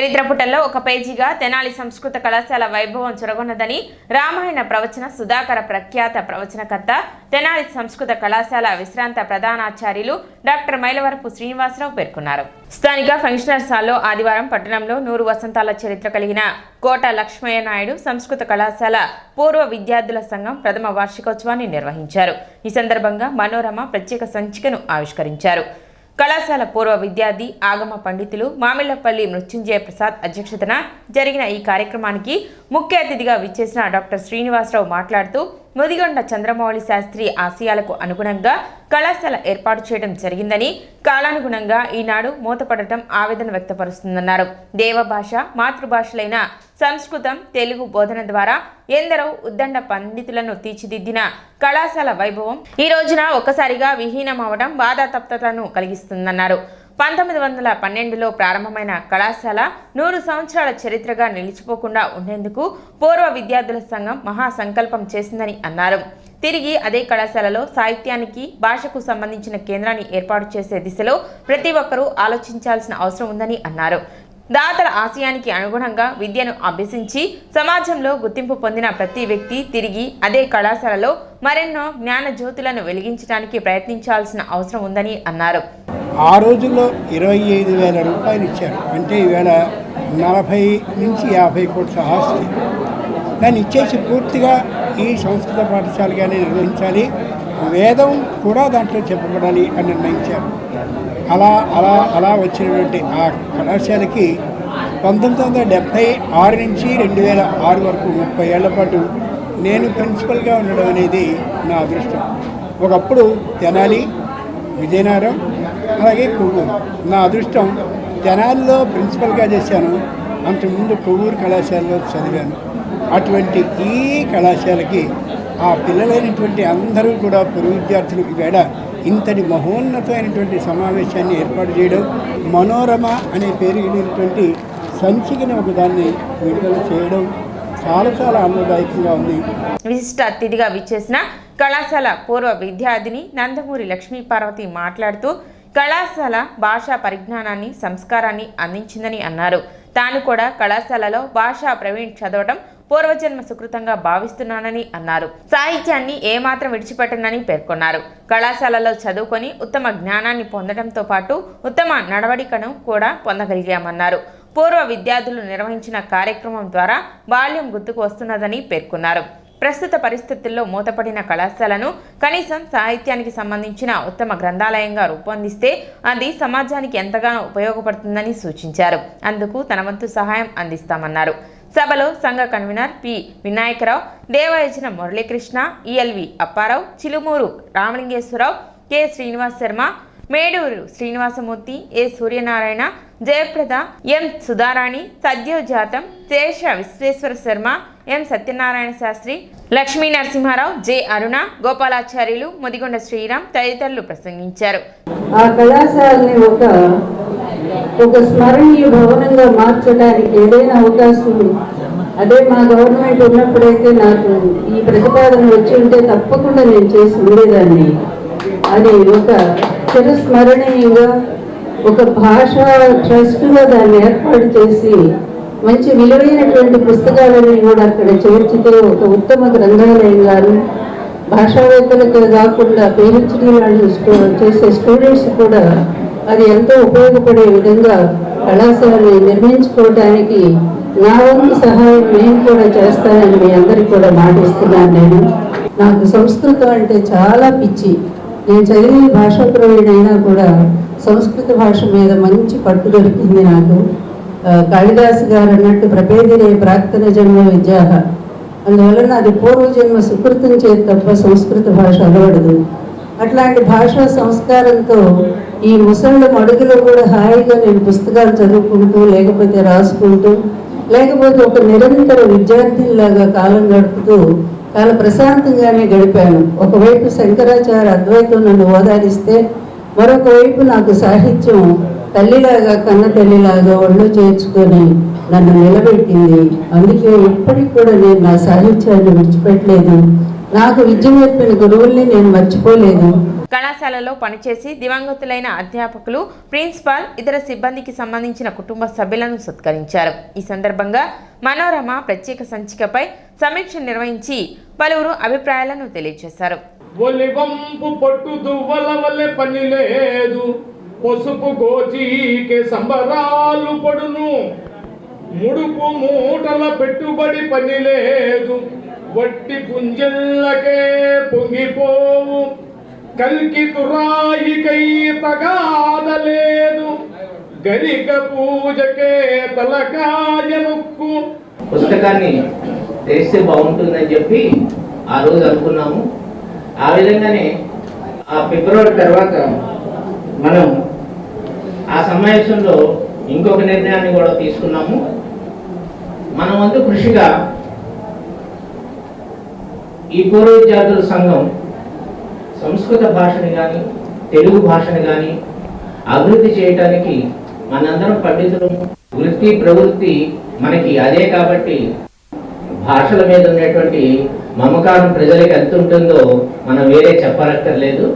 చరిత్రపుటల్లో ఒక పేజీగా తెనాలి సంస్కృత కళాశాల వైభవం చొరగొన్నదని రామాయణ ప్రవచన సుధాకర ప్రఖ్యాత ప్రవచనకర్త తెనాలి సంస్కృత కళాశాల విశ్రాంత ప్రధానాచార్యులు డాక్టర్ మైలవరపు శ్రీనివాసరావు పేర్కొన్నారు. స్థానిక ఫంక్షనర్స్ హాల్లో ఆదివారం పట్టణంలో నూరు వసంతాల చరిత్ర కలిగిన కోట లక్ష్మయ్య నాయుడు సంస్కృత కళాశాల పూర్వ విద్యార్థుల సంఘం ప్రథమ వార్షికోత్సవాన్ని నిర్వహించారు. ఈ సందర్భంగా మనోరమ ప్రత్యేక సంచికను ఆవిష్కరించారు. కళాశాల పూర్వ విద్యార్థి ఆగమ పండితులు మామిళ్ళపల్లి మృత్యుంజయ ప్రసాద్ అధ్యక్షతన జరిగిన ఈ కార్యక్రమానికి ముఖ్య అతిథిగా విచ్చేసిన డాక్టర్ శ్రీనివాసరావు మాట్లాడుతూ ముదిగొండ చంద్రమౌళి శాస్త్రి ఆశయాలకు అనుగుణంగా కళాశాల ఏర్పాటు చేయడం జరిగిందని కాలానుగుణంగా ఈనాడు మూతపడటం ఆవేదన వ్యక్తపరుస్తుందన్నారు. దేవభాష మాతృభాషలైన సంస్కృతం తెలుగు బోధన ద్వారా ఎందరో ఉద్దండ పండితులను తీర్చిదిద్దిన కళాశాల వైభవం ఈ రోజున ఒక్కసారిగా విహీనమవడం బాధాతప్తతను కలిగిస్తుందన్నారు. పంతొమ్మిది వందల పన్నెండులో ప్రారంభమైన కళాశాల నూరు సంవత్సరాల చరిత్రగా నిలిచిపోకుండా ఉండేందుకు పూర్వ విద్యార్థుల సంఘం మహాసంకల్పం చేసిందని అన్నారు. తిరిగి అదే కళాశాలలో సాహిత్యానికి భాషకు సంబంధించిన కేంద్రాన్ని ఏర్పాటు చేసే దిశలో ప్రతి ఒక్కరూ ఆలోచించాల్సిన అవసరం ఉందని అన్నారు. దాతల ఆశయానికి అనుగుణంగా విద్యను అభ్యసించి సమాజంలో గుర్తింపు పొందిన ప్రతి వ్యక్తి తిరిగి అదే కళాశాలలో మరెన్నో జ్ఞాన జ్యోతులను వెలిగించడానికి ప్రయత్నించాల్సిన అవసరం ఉందని అన్నారు. ఆ రోజుల్లో ఇరవై ఐదు వేల రూపాయలు ఇచ్చారు. అంటే ఈవేళ నలభై నుంచి యాభై కోట్ల ఆస్తి. దాన్ని ఇచ్చేసి పూర్తిగా ఈ సంస్కృత పాఠశాలగానే నిర్వహించాలి. వేదం కూడా దాంట్లో చెప్పబడాలి అని నిర్ణయించారు. అలా అలా అలా వచ్చినటువంటి ఆ కళాశాలకి పంతొమ్మిది వందల డెబ్భై ఆరు నుంచి రెండు వేల ఆరు వరకు ముప్పై ఏళ్ళ పాటు నేను ప్రిన్సిపల్గా ఉండడం అనేది నా అదృష్టం. ఒకప్పుడు తెనాలి విజయనగరం అలాగే కొవ్వూరు. నా అదృష్టం తెనాలిలో ప్రిన్సిపల్గా చేశాను. అంతకుముందు కొవ్వూరు కళాశాలలో చదివాను. అటువంటి ఈ కళాశాలకి ఆ పిల్లలైనటువంటి అందరూ కూడా పొరుగు విద్యార్థులకు వేడ ఇంతటి మహోన్నతమైనటువంటి సమావేశాన్ని ఏర్పాటు చేయడం మనోరమ అనే పేరు సంచికిన సంచికని ఒకదాన్ని విడుదల చేయడం చాలా చాలా ఆనందదాయకంగా ఉంది. విశిష్ట అతిథిగా విచ్చేసిన కళాశాల పూర్వ విద్యార్థిని నందమూరి లక్ష్మీ పార్వతి మాట్లాడుతూ కళాశాల భాషా పరిజ్ఞానాన్ని సంస్కారాన్ని అందించిందని అన్నారు. తాను కూడా కళాశాలలో భాషా ప్రవీణ్ చదవటం పూర్వజన్మ సుకృతంగా భావిస్తున్నానని అన్నారు. సాహిత్యాన్ని ఏమాత్రం విడిచిపెట్టనని పేర్కొన్నారు. కళాశాలలో చదువుకొని ఉత్తమ జ్ఞానాన్ని పొందడంతో పాటు ఉత్తమ నడవడికను కూడా పొందగలిగామన్నారు. పూర్వ విద్యార్థులు నిర్వహించిన కార్యక్రమం ద్వారా బాల్యం గుర్తుకు వస్తున్నదని పేర్కొన్నారు. ప్రస్తుత పరిస్థితుల్లో మూతపడిన కళాశాలను కనీసం సాహిత్యానికి సంబంధించిన ఉత్తమ గ్రంథాలయంగా రూపొందిస్తే అది సమాజానికి ఎంతగానో ఉపయోగపడుతుందని సూచించారు. అందుకు తన వంతు సహాయం అందిస్తామన్నారు. సభలో సంఘ convener P. Vinayakarao Devayajana Muralikrishna ELV Apparao Chilumuru Ramalingeswararao K. Srinivas Sharma Meduru Srinivasamurthy A. Suryanarayana Jayaprada M. Sudharani Sadyojatham Sesha Visweswara Sharma M. Satyanarayana Sastry Lakshmi Narasimharao J. Aruna Gopalacharyulu Mudigonda Sriram తదితరులు ప్రసంగించారు. ఆ కళాశాలని ఒక ఒక స్మరణీయ భవనంగా మార్చడానికి ఏదైనా అవకాశం అదే మా గవర్నమెంట్ ఉన్నప్పుడైతే నాకు ఈ ప్రతిపాదన వచ్చి ఉంటే తప్పకుండా నేను చేసి ఉండేదాన్ని. అది ఒక చిరస్మరణీయంగా ఒక భాష ట్రస్ట్గా దాన్ని ఏర్పాటు చేసి మంచి విలువైనటువంటి పుస్తకాలని కూడా అక్కడ చేర్చితే ఒక ఉత్తమ గ్రంథాలయంగాను భాషావేత్తలకు కాకుండా పిహెచ్డీ వాళ్ళు చేసే స్టూడెంట్స్ కూడా అది ఎంతో ఉపయోగపడే విధంగా కళాశాలని నిర్మించుకోవడానికి నా వంతు సహాయం నేను కూడా చేస్తానని మీ అందరికీ కూడా మాటిస్తున్నాను నేను. నాకు సంస్కృతం అంటే చాలా పిచ్చి. నేను చదివే భాషాప్రవీణైనా కూడా సంస్కృత భాష మీద మంచి పట్టు దొరికింది నాకు. కాళిదాస్ కాళిదాసు గారు అన్నట్టు ప్రపేదిరే ప్రాక్తన జన్మ విద్యాహ. అందువలన అది పూర్వజన్మ సుకృతం చేతి తప్ప సంస్కృత భాష అలవడదు. అట్లాంటి భాషా సంస్కారంతో ఈ ముసళ్ళ మడుగులో కూడా హాయిగా నేను పుస్తకాలు చదువుకుంటూ లేకపోతే రాసుకుంటూ లేకపోతే ఒక నిరంతర విద్యార్థినిలాగా కాలం గడుపుతూ చాలా ప్రశాంతంగానే గడిపాను. ఒకవైపు శంకరాచార్య అద్వైతం నన్ను ఓదారిస్తే మరొక వైపు నాకు సాహిత్యం తల్లిలాగా కన్న తల్లిలాగా ఒళ్ళు చేర్చుకొని నన్ను నిలబెట్టింది. అందుకే ఇప్పటికి కూడా నేను నా సాహిత్యాన్ని విడిచిపెట్టలేదు. నాకు విద్య నేర్పిన గురువుల్ని నేను మర్చిపోలేను. కళాశాలలో పనిచేసి దివంగతులైన అధ్యాపకులు ప్రిన్సిపాల్ ఇతర సిబ్బందికి సంబంధించిన కుటుంబ సభ్యులను సత్కరించారు. ఈ సందర్భంగా మనోరమ ప్రత్యేక సంచికపై సమీక్ష నిర్వహించి పలువురు అభిప్రాయాలను తెలియజేశారు. పసుపు గోచీకే సంబరాలు పడును. ముడుపు మూటల పెట్టుబడి పని లేదు. వట్టి పుంజల్లకే పొంగిపోవు. కల్కి తురాయికై తగాదలేదు. గరిక పూజకే తలకాయ నొక్కు పుస్తకాన్ని తెరిస్తే బాగుంటుందని చెప్పి ఆ రోజు అనుకున్నాము. ఆ విధంగానే ఆ ఫిబ్రవరి తర్వాత మనం ఆ సమావేశంలో ఇంకొక నిర్ణయాన్ని కూడా తీసుకున్నాము. మన వంతు కృషిగా ఈ పూర్వ విద్యార్థుల సంఘం సంస్కృత భాషని కానీ తెలుగు భాషని కానీ అభివృద్ధి చేయటానికి మనందరం పండితులు. వృత్తి ప్రవృత్తి మనకి అదే కాబట్టి భాషల మీద ఉన్నటువంటి మమకారం ప్రజలకు ఎంత ఉంటుందో మనం వేరే చెప్పనక్కర్లేదు.